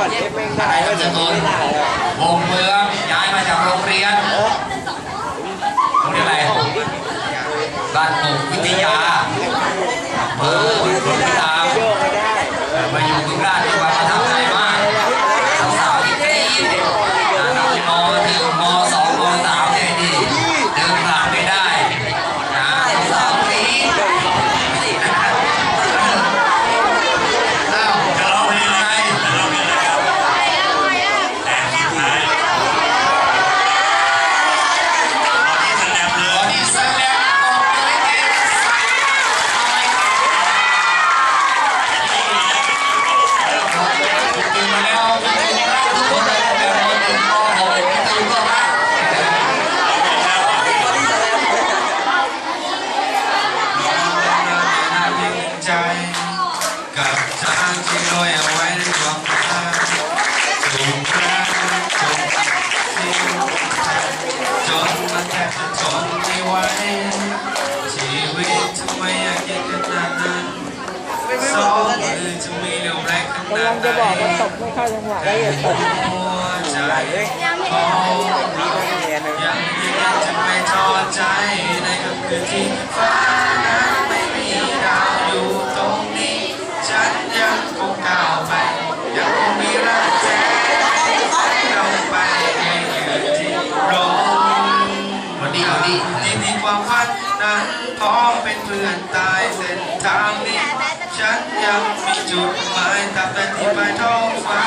อะไรก็จะตุนวงเมืองย้ายมาจากโรงเรียนโรงเรียนอะไรบ้านปุกวิทยาเออ จะทนไม่ไหวชีวิตทำไมอยากกินขนาดนั้นสองมือจะมีเรี่ยวแรงขนาดไหนจะบอกว่าตบไม่เข้าจังหวะได้อย่าตบหังไม่ได้ยังไม่ได้จะไม่ท้อใจในค่ำคืนที่ฟ้า พร้อมเป็นเพื่อนตายเส้นทางนี้ ฉันยังมีจุดหมายตามแต่ที่ปลายท้องฟ้า